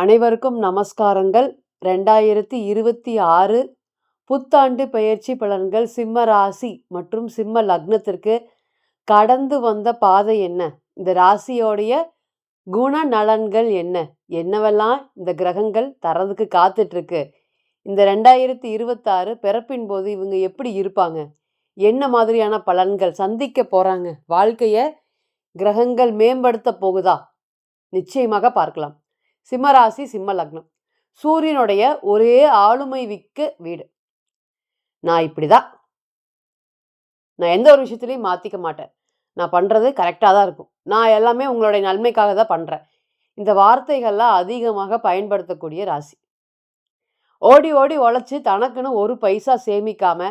அனைவருக்கும் நமஸ்காரங்கள். ரெண்டாயிரத்தி இருபத்தி ஆறு புத்தாண்டு பெயர்ச்சி பலன்கள் சிம்ம ராசி மற்றும் சிம்ம லக்னத்திற்கு கடந்து வந்த பாதை என்ன? இந்த ராசியோடைய குண நலன்கள் என்ன? என்னவெல்லாம் இந்த கிரகங்கள் தரதுக்கு காத்துட்ருக்கு? இந்த ரெண்டாயிரத்தி இருபத்தாறு பிறப்பின் போது இவங்க எப்படி இருப்பாங்க? என்ன மாதிரியான பலன்கள் சந்திக்க போகிறாங்க வாழ்க்கையை கிரகங்கள் மேம்படுத்த போகுதா? நிச்சயமாக பார்க்கலாம். சிம்மராசி சிம்ம லக்னம் சூரியனுடைய ஒரே ஆளுமை விக்க வீடு. நான் இப்படிதான். நான் எந்த ஒரு விஷயத்துலையும் மாத்திக்க மாட்டேன். நான் பண்றது கரெக்டாக தான் இருக்கும். நான் எல்லாமே உங்களுடைய நன்மைக்காக தான் பண்றேன். இந்த வார்த்தைகள்லாம் அதிகமாக பயன்படுத்தக்கூடிய ராசி. ஓடி ஓடி உழைச்சி தனக்குன்னு ஒரு பைசா சேமிக்காம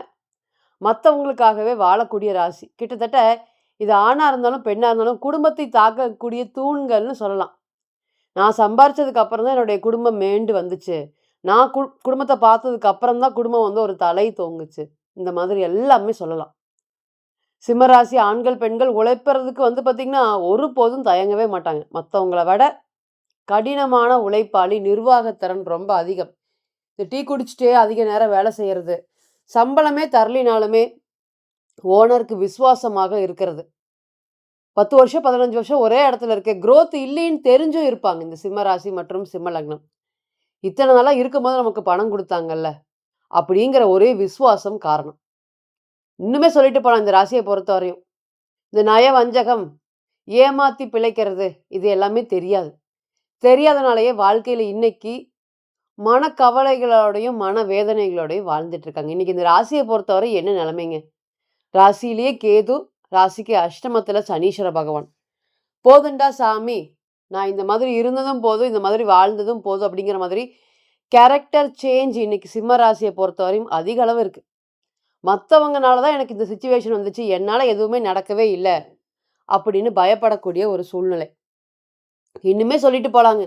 மற்றவங்களுக்காகவே வாழக்கூடிய ராசி. கிட்டத்தட்ட இது ஆணாக இருந்தாலும் பெண்ணாக இருந்தாலும் குடும்பத்தை தாக்கக்கூடிய தூண்கள்னு சொல்லலாம். நான் சம்பாரிச்சதுக்கு அப்புறம் தான் என்னுடைய குடும்பம் மேண்டு வந்துச்சு. நான் கு குடும்பத்தை பார்த்ததுக்கு அப்புறம் தான் குடும்பம் வந்து ஒரு தலை தோங்குச்சு. இந்த மாதிரி எல்லாமே சொல்லலாம். சிம்மராசி ஆண்கள் பெண்கள் உழைப்பறதுக்கு வந்து பார்த்திங்கன்னா ஒரு போதும் தயங்கவே மாட்டாங்க. மற்றவங்கள விட கடினமான உழைப்பாளி நிர்வாகத்திறன் ரொம்ப அதிகம். இந்த டீ குடிச்சிட்டே அதிக நேரம் வேலை செய்கிறது சம்பளமே தரலினாலுமே ஓனருக்கு விசுவாசமாக இருக்கிறது. பத்து வருஷம் பதினஞ்சு வருஷம் ஒரே இடத்துல இருக்க க்ரோத் இல்லைன்னு தெரிஞ்சும் இருப்பாங்க இந்த சிம்ம ராசி மற்றும் சிம்ம லக்னம். இத்தனை நாளாக இருக்கும்போது நமக்கு பணம் கொடுத்தாங்கல்ல? அப்படிங்கிற ஒரே விசுவாசம் காரணம். இன்னுமே சொல்லிட்டு போகலாம் இந்த ராசியை பொறுத்த வரையும் இந்த நய வஞ்சகம் ஏமாத்தி பிழைக்கிறது இது எல்லாமே தெரியாது. தெரியாதனாலேயே வாழ்க்கையில் இன்னைக்கு மனக்கவலைகளோடையும் மன வேதனைகளோடையும் வாழ்ந்துட்டு இருக்காங்க. இன்னைக்கு இந்த ராசியை பொறுத்தவரை என்ன நிலைமைங்க? ராசியிலேயே கேது ராசிக்கு அஷ்டமத்தில் சனீஸ்வர பகவான். போதுண்டா சாமி நான் இந்த மாதிரி இருந்ததும் போதும் இந்த மாதிரி வாழ்ந்ததும் போதும் அப்படிங்கிற மாதிரி கேரக்டர் சேஞ்ச் இன்னைக்கு சிம்ம ராசியை பொறுத்தவரையும் அதிக அளவு இருக்குது மற்றவங்கனால தான் எனக்கு இந்த சுச்சுவேஷன் வந்துச்சு என்னால் எதுவுமே நடக்கவே இல்லை அப்படின்னு பயப்படக்கூடிய ஒரு சூழ்நிலை. இன்னுமே சொல்லிட்டு போலாங்க.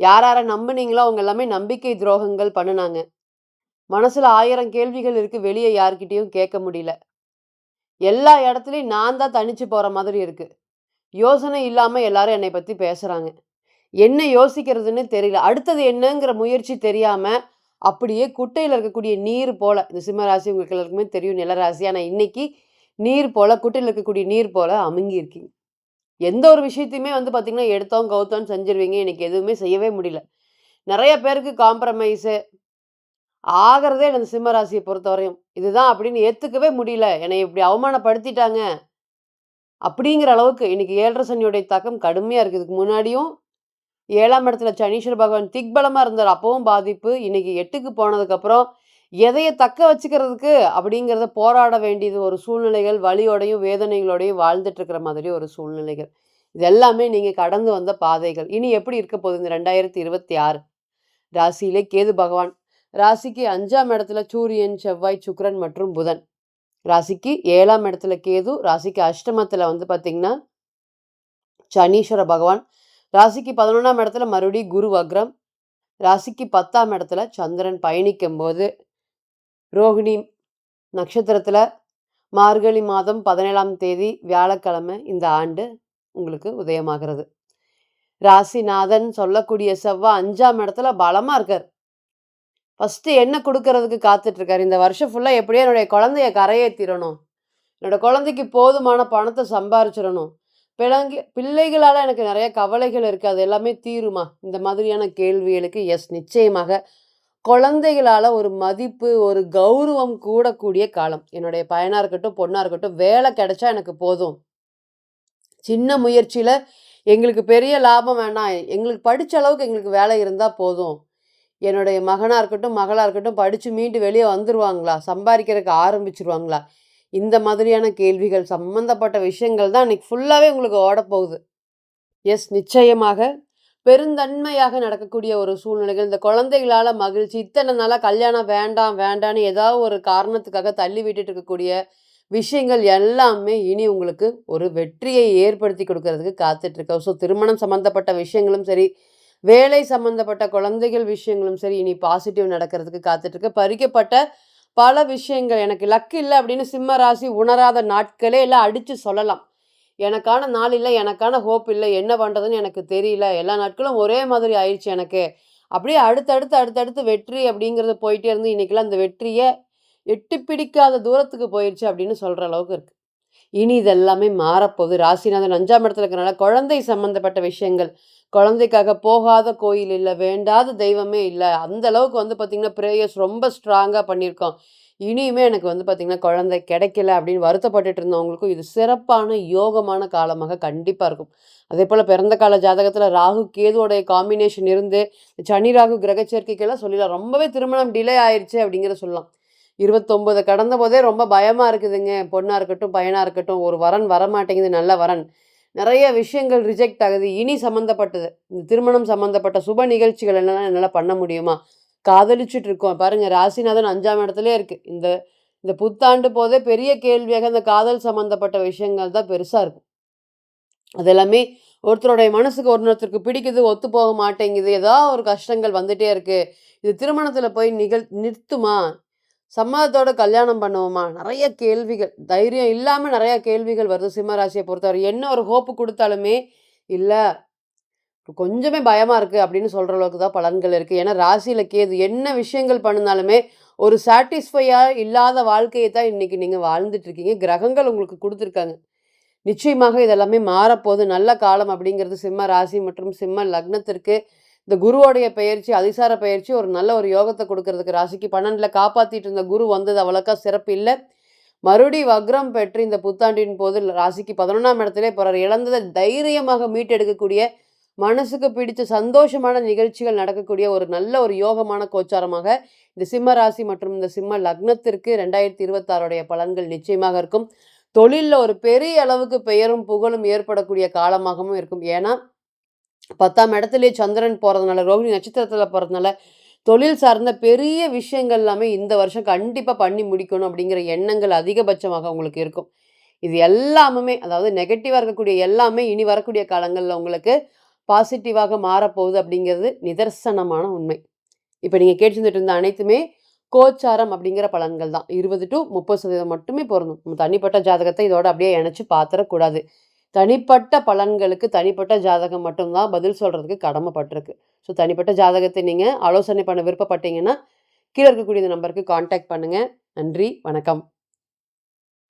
யார் யாரை நம்புனீங்களோ அவங்க எல்லாமே நம்பிக்கை துரோகங்கள் பண்ணுனாங்க. மனசில் ஆயிரம் கேள்விகள் இருக்குது வெளியே யார்கிட்டேயும் கேட்க முடியல. எல்லா இடத்துலையும் நான் தான் தனிச்சு போகிற மாதிரி இருக்குது யோசனை இல்லாமல் எல்லாரும் என்னை பற்றி பேசுகிறாங்க என்ன யோசிக்கிறதுன்னு தெரியல. அடுத்தது என்னங்கிற முயற்சி தெரியாமல் அப்படியே குட்டையில் இருக்கக்கூடிய நீர் போல இந்த சிம்மராசி உங்களுக்கு எல்லாருக்குமே தெரியும் நிலராசி ஆனால் இன்றைக்கி நீர் போல குட்டையில் இருக்கக்கூடிய நீர் போல அமுங்கி இருக்கீங்க. எந்த ஒரு விஷயத்தையுமே வந்து பார்த்திங்கன்னா எடுத்தோம் கவுத்தோன்னு செஞ்சிருவீங்க. எனக்கு எதுவுமே செய்யவே முடியல. நிறைய பேருக்கு காம்ப்ரமைஸு ஆகிறதே இந்த சிம்மராசியை பொறுத்தவரையும். இதுதான் அப்படின்னு ஏற்றுக்கவே முடியல. என்னை இப்படி அவமானப்படுத்திட்டாங்க. அப்படிங்கிற அளவுக்கு இன்னைக்கு ஏழரை சனியுடைய தாக்கம் கடுமையாக இருக்குது இதுக்கு முன்னாடியும் ஏழாம் இடத்துல சனீஸ்வர பகவான் திக்பலமாக இருந்தார். அப்பவும் பாதிப்பு. இன்னைக்கு எட்டுக்கு போனதுக்கப்புறம் எதையை தக்க வச்சுக்கிறதுக்கு அப்படிங்கிறத போராட வேண்டியது ஒரு சூழ்நிலைகள் வலியோடையும் வேதனைகளோடையும் வாழ்ந்துட்டு இருக்கிற மாதிரி ஒரு சூழ்நிலைகள். இது எல்லாமே நீங்கள் கடந்து வந்த பாதைகள். இனி எப்படி இருக்க போகுது இந்த ரெண்டாயிரத்தி இருபத்தி ஆறு? ராசியிலே கேது பகவான் ராசிக்கு அஞ்சாம் இடத்துல சூரியன் செவ்வாய் சுக்கரன் மற்றும் புதன். ராசிக்கு ஏழாம் இடத்துல கேது ராசிக்கு அஷ்டமத்தில் வந்து பார்த்தீங்கன்னா சனீஸ்வர பகவான். ராசிக்கு பதினொன்றாம் இடத்துல மறுபடியும் குரு வக்ரம். ராசிக்கு பத்தாம் இடத்துல சந்திரன் பயணிக்கும் போது ரோகிணி நட்சத்திரத்தில் மார்கழி மாதம் பதினேழாம் தேதி வியாழக்கிழமை இந்த ஆண்டு உங்களுக்கு உதயமாகிறது. ராசிநாதன் சொல்லக்கூடிய செவ்வாய் அஞ்சாம் இடத்துல பலமாக இருக்கார். ஃபஸ்ட்டு என்ன கொடுக்கறதுக்கு காத்துட்ருக்காரு? இந்த வருஷம் ஃபுல்லாக எப்படியோ என்னுடைய குழந்தைய கரையேற்றிடணும் என்னோட குழந்தைக்கு போதுமான பணத்தை சம்பாரிச்சிடணும். பிள்ளைங்க பிள்ளைகளால் எனக்கு நிறைய கவலைகள் இருக்குது அது எல்லாமே தீருமா? இந்த மாதிரியான கேள்விகளுக்கு எஸ் நிச்சயமாக குழந்தைகளால் ஒரு மதிப்பு ஒரு கௌரவம் கூடக்கூடிய காலம். என்னுடைய பையனாக இருக்கட்டும் பொண்ணாக இருக்கட்டும் வேலை கிடைச்சா எனக்கு போதும். சின்ன முயற்சியில் எங்களுக்கு பெரிய லாபம் வேணாம். எங்களுக்கு படித்த அளவுக்கு எங்களுக்கு வேலை இருந்தால் போதும். என்னுடைய மகனாக இருக்கட்டும் மகளாக இருக்கட்டும் படித்து மீண்டு வெளியே வந்துருவாங்களா? சம்பாதிக்கிறதுக்கு ஆரம்பிச்சிருவாங்களா? இந்த மாதிரியான கேள்விகள் சம்மந்தப்பட்ட விஷயங்கள் தான் இன்றைக்கி ஃபுல்லாகவே உங்களுக்கு ஓடப்போகுது. எஸ் நிச்சயமாக பெருந்தன்மையாக நடக்கக்கூடிய ஒரு சூழ்நிலைகள். இந்த குழந்தைகளால் மகிழ்ச்சி இத்தனை நாளாக கல்யாணம் வேண்டாம் வேண்டான்னு ஏதாவது ஒரு காரணத்துக்காக தள்ளி விட்டுட்டு இருக்கக்கூடிய விஷயங்கள் எல்லாமே இனி உங்களுக்கு ஒரு வெற்றியை ஏற்படுத்தி கொடுக்கறதுக்கு காத்துட்ருக்கோம் ஸோ திருமணம் சம்மந்தப்பட்ட விஷயங்களும் சரி வேலை சம்மந்தப்பட்ட குழந்தைகள் விஷயங்களும் சரி இனி பாசிட்டிவ் நடக்கிறதுக்கு காத்துட்ருக்கு பறிக்கப்பட்ட பல விஷயங்கள் எனக்கு லக்கு இல்லை அப்படின்னு சிம்ம ராசி உணராத நாட்களே எல்லாம் அடித்து சொல்லலாம் எனக்கான நாள் இல்லை எனக்கான ஹோப் இல்லை என்ன பண்ணுறதுன்னு எனக்கு தெரியல. எல்லா நாட்களும் ஒரே மாதிரி ஆயிடுச்சு எனக்கு. அப்படியே அடுத்தடுத்து, அடுத்தடுத்து வெற்றி அப்படிங்கிறது போயிட்டே இருந்து, இன்றைக்கெல்லாம் அந்த வெற்றியை எட்டு பிடிக்காத தூரத்துக்கு போயிடுச்சு அப்படின்னு சொல்கிற அளவுக்கு இருக்குது இனி இதெல்லாமே மாறப்போகுது. ராசிநாதன் அஞ்சாம் இடத்துல இருக்கிறனால குழந்தை சம்மந்தப்பட்ட விஷயங்கள். குழந்தைக்காக போகாத கோயில் இல்லை வேண்டாத தெய்வமே இல்லை அந்த அளவுக்கு வந்து பார்த்தீங்கன்னா, பிரேயர்ஸ் ரொம்ப ஸ்ட்ராங்காக பண்ணியிருக்கோம். இனியுமே எனக்கு வந்து பார்த்திங்கன்னா குழந்தை கிடைக்கல அப்படின்னு வருத்தப்பட்டுட்டு இருந்தவங்களுக்கும், இது சிறப்பான யோகமான காலமாக கண்டிப்பாக இருக்கும். அதே போல் பிறந்த கால ஜாதகத்தில் ராகு, கேதுவோடைய காம்பினேஷன் இருந்து, சனி, ராகு கிரக சேர்க்கைக்கெல்லாம் சொல்லிடலாம். ரொம்பவே திருமணம் டிலே ஆயிடுச்சு அப்படிங்கிறத சொல்லலாம். இருபத்தொம்போதை கடந்த போதே ரொம்ப பயமாக இருக்குதுங்க. பொண்ணாக இருக்கட்டும், பையனாக இருக்கட்டும். ஒரு வரன் வரமாட்டேங்குது நல்ல வரன். நிறைய விஷயங்கள் ரிஜெக்ட் ஆகுது. இனி சம்மந்தப்பட்டது. இந்த திருமணம் சம்மந்தப்பட்ட சுப நிகழ்ச்சிகள் என்னென்னா என்னால் பண்ண முடியுமா? காதலிச்சுட்டு இருக்கோம். பாருங்கள் ராசிநாதன் 5ஆம் இடத்திலேயே இருக்குது இந்த இந்த புத்தாண்டு போதே பெரிய கேள்வியாக இந்த காதல் சம்மந்தப்பட்ட விஷயங்கள் தான் பெருசாக இருக்கும். அது எல்லாமே ஒருத்தருடைய மனசுக்கு ஒருத்தருக்கு பிடிக்குது, ஒத்து போக மாட்டேங்குது. ஏதோ ஒரு கஷ்டங்கள் வந்துட்டே இருக்குது இது திருமணத்தில் போய் நிகழ் நிறுத்துமா? சம்மதத்தோட கல்யாணம் பண்ணுவோமா? நிறைய கேள்விகள். தைரியம் இல்லாமல் நிறைய கேள்விகள் வருது சிம்மராசியை பொறுத்தவரை. என்ன ஒரு ஹோப்பு கொடுத்தாலுமே இல்லை கொஞ்சமே பயமாக இருக்குது அப்படின்னு சொல்கிற அளவுக்கு தான் பலன்கள் இருக்குது ஏன்னா ராசியில கேது. என்ன விஷயங்கள் பண்ணுனாலுமே, ஒரு சாட்டிஸ்ஃபையாக இல்லாத வாழ்க்கையை தான் இன்றைக்கி நீங்கள் வாழ்ந்துட்டுருக்கீங்க கிரகங்கள் உங்களுக்கு கொடுத்துருக்காங்க நிச்சயமாக இதெல்லாமே மாறப்போகுது. நல்ல காலம் அப்படிங்கிறது சிம்ம ராசி மற்றும் சிம்ம லக்னத்திற்கு இந்த குருவோடைய பெயர்ச்சி, அதிசார பெயர்ச்சி ஒரு நல்ல ஒரு யோகத்தை கொடுக்கறதுக்கு ராசிக்கு பன்னெண்டில் காப்பாற்றிட்டு இருந்த குரு வந்தது அவ்வளோக்கா சிறப்பு இல்லை மறுபடி வக்ரம் பெற்று இந்த புத்தாண்டின் போது ராசிக்கு 11ஆம் இடத்திலே பிறர் இழந்ததை தைரியமாக மீட்டெடுக்கக்கூடிய, மனசுக்கு பிடிச்ச சந்தோஷமான நிகழ்ச்சிகள் நடக்கக்கூடிய ஒரு நல்ல ஒரு யோகமான கோச்சாரமாக இந்த சிம்ம ராசி மற்றும் இந்த சிம்ம லக்னத்திற்கு 2026 பலன்கள் நிச்சயமாக இருக்கும். தொழிலில் ஒரு பெரிய அளவுக்கு பெயரும், புகழும் ஏற்படக்கூடிய காலமாகவும் இருக்கும். ஏன்னா, 10ஆம் இடத்திலேயே சந்திரன் போறதுனால, ரோஹிணி நட்சத்திரத்தில் போறதுனால, தொழில் சார்ந்த பெரிய விஷயங்கள் எல்லாமே இந்த வருஷம் கண்டிப்பா பண்ணி முடிக்கணும் அப்படிங்கிற எண்ணங்கள் அதிகபட்சமாக உங்களுக்கு இருக்கும். இது எல்லாமுமே அதாவது நெகட்டிவா இருக்கக்கூடிய எல்லாமே இனி வரக்கூடிய காலங்கள்ல உங்களுக்கு பாசிட்டிவாக மாறப்போகுது அப்படிங்கிறது நிதர்சனமான உண்மை. இப்போ நீங்கள் கேட்டு இருந்த அனைத்துமே கோச்சாரம் அப்படிங்கிற பலன்கள் தான். 20-30% மட்டுமே பொருந்தும். நம்ம தனிப்பட்ட ஜாதகத்தை இதோட அப்படியே இணைச்சு பார்த்துடக்கூடாது தனிப்பட்ட பலன்களுக்கு தனிப்பட்ட ஜாதகம் மட்டும்தான் பதில் சொல்கிறதுக்கு கடமைப்பட்டிருக்கு. ஸோ தனிப்பட்ட ஜாதகத்தை நீங்கள் ஆலோசனை பண்ண விருப்பப்பட்டீங்கன்னா, கீழே இருக்கக்கூடிய இந்த நம்பருக்கு காண்டாக்ட் பண்ணுங்கள் நன்றி, வணக்கம்.